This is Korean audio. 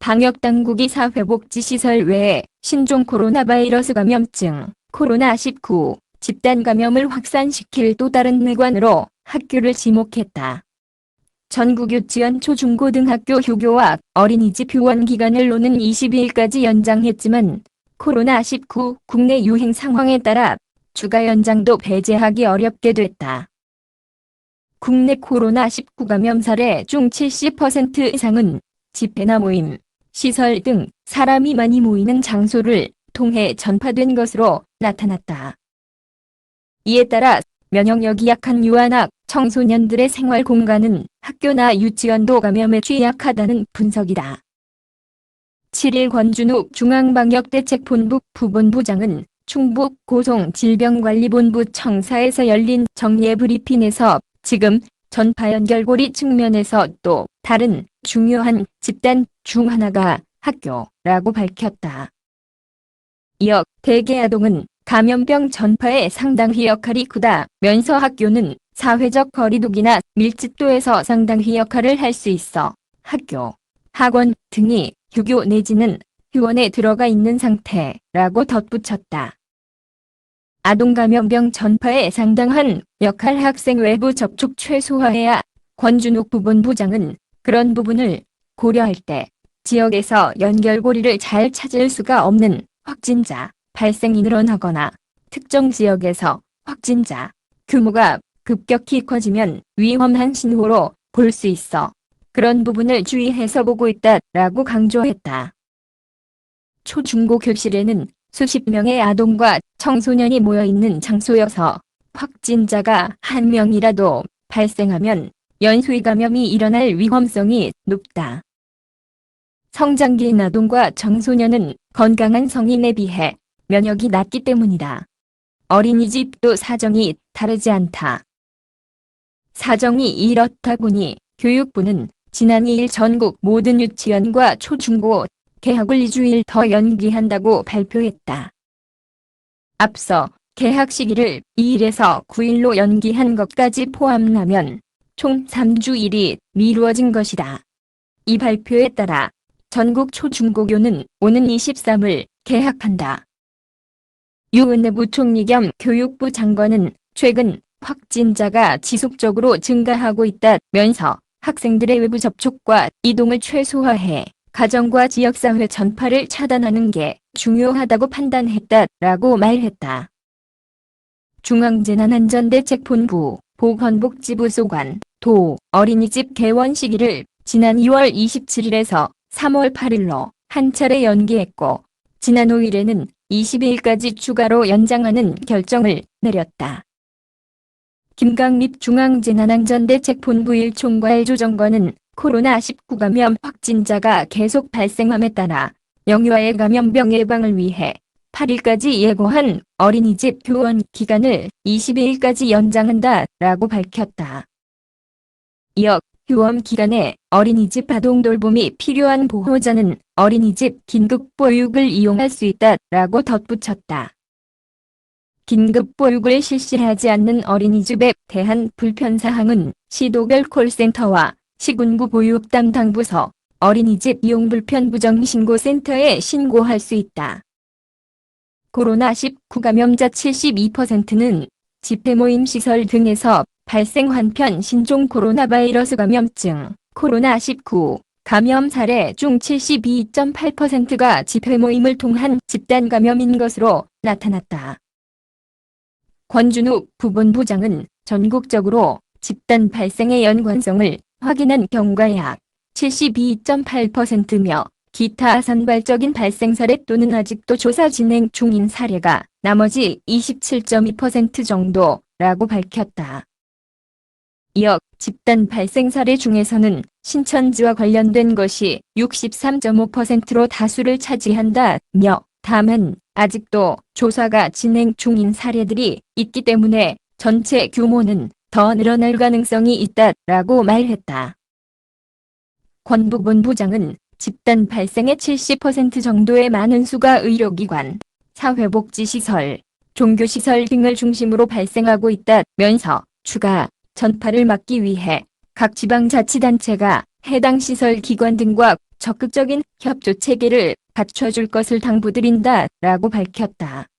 방역당국이 사회복지시설 외에 신종 코로나 바이러스 감염증, 코로나19 집단 감염을 확산시킬 또 다른 뇌관으로 학교를 지목했다. 전국 유치원 초중고등학교 휴교와 어린이집 휴원 기간을 오는 22일까지 연장했지만 코로나19 국내 유행 상황에 따라 추가 연장도 배제하기 어렵게 됐다. 국내 코로나19 감염 사례 중 70% 이상은 집회나 모임, 시설 등 사람이 많이 모이는 장소를 통해 전파된 것으로 나타났다. 이에 따라 면역력이 약한 유아나 청소년들의 생활 공간은 학교나 유치원도 감염에 취약하다는 분석이다. 7일 권준욱 중앙방역대책본부 부본부장은 충북 고성질병관리본부 청사에서 열린 정례 브리핑에서 지금 전파 연결고리 측면에서 또 다른 중요한 집단 중 하나가 학교라고 밝혔다. 이어 대개 아동은 감염병 전파에 상당히 역할이 크다 면서 학교는 사회적 거리두기나 밀집도에서 상당히 역할을 할 수 있어 학교, 학원 등이 휴교 내지는 휴원에 들어가 있는 상태라고 덧붙였다. 아동 감염병 전파에 상당한 역할 학생 외부 접촉 최소화해야 권준욱 부본부장은 그런 부분을 고려할 때 지역에서 연결고리를 잘 찾을 수가 없는 확진자 발생이 늘어나거나 특정 지역에서 확진자 규모가 급격히 커지면 위험한 신호로 볼 수 있어 그런 부분을 주의해서 보고 있다라고 강조했다. 초중고 교실에는 수십 명의 아동과 청소년이 모여 있는 장소여서 확진자가 한 명이라도 발생하면 연수위 감염이 일어날 위험성이 높다. 성장기인 아동과 청소년은 건강한 성인에 비해 면역이 낮기 때문이다. 어린이집도 사정이 다르지 않다. 사정이 이렇다 보니 교육부는 지난 2일 전국 모든 유치원과 초중고 개학을 2주일 더 연기한다고 발표했다. 앞서 개학 시기를 2일에서 9일로 연기한 것까지 포함하면 총 3주일이 미루어진 것이다. 이 발표에 따라 전국 초중고교는 오는 23일 개학한다. 유은혜 부총리 겸 교육부 장관은 최근 확진자가 지속적으로 증가하고 있다면서 학생들의 외부 접촉과 이동을 최소화해 가정과 지역사회 전파를 차단하는 게 중요하다고 판단했다라고 말했다. 중앙재난안전대책본부 보건복지부 소관 도 어린이집 개원 시기를 지난 2월 27일에서 3월 8일로 한 차례 연기했고 지난 5일에는 22일까지 추가로 연장하는 결정을 내렸다. 김강립 중앙재난안전대책본부 1총괄 조정관은 코로나19 감염 확진자가 계속 발생함에 따라 영유아의 감염병 예방을 위해 8일까지 예고한 어린이집 교원 기간을 22일까지 연장한다 라고 밝혔다. 이어 휴원 기간에 어린이집 아동 돌봄이 필요한 보호자는 어린이집 긴급 보육을 이용할 수 있다라고 덧붙였다. 긴급 보육을 실시하지 않는 어린이집에 대한 불편사항은 시도별 콜센터와 시군구 보육 담당 부서 어린이집 이용 불편 부정 신고센터에 신고할 수 있다. 코로나19 감염자 72%는 집회 모임 시설 등에서 발생 한 편 신종 코로나 바이러스 감염증 코로나19 감염 사례 중 72.8%가 집회 모임을 통한 집단 감염인 것으로 나타났다. 권준욱 부본부장은 전국적으로 집단 발생의 연관성을 확인한 경과 약 72.8%며 기타 산발적인 발생 사례 또는 아직도 조사 진행 중인 사례가 나머지 27.2% 정도라고 밝혔다. 이어 집단 발생 사례 중에서는 신천지와 관련된 것이 63.5%로 다수를 차지한다며 다만 아직도 조사가 진행 중인 사례들이 있기 때문에 전체 규모는 더 늘어날 가능성이 있다라고 말했다. 권부본 부장은 집단 발생의 70% 정도의 많은 수가 의료기관, 사회복지시설, 종교시설 등을 중심으로 발생하고 있다면서 추가 전파를 막기 위해 각 지방자치단체가 해당 시설 기관 등과 적극적인 협조 체계를 갖춰줄 것을 당부드린다 라고 밝혔다.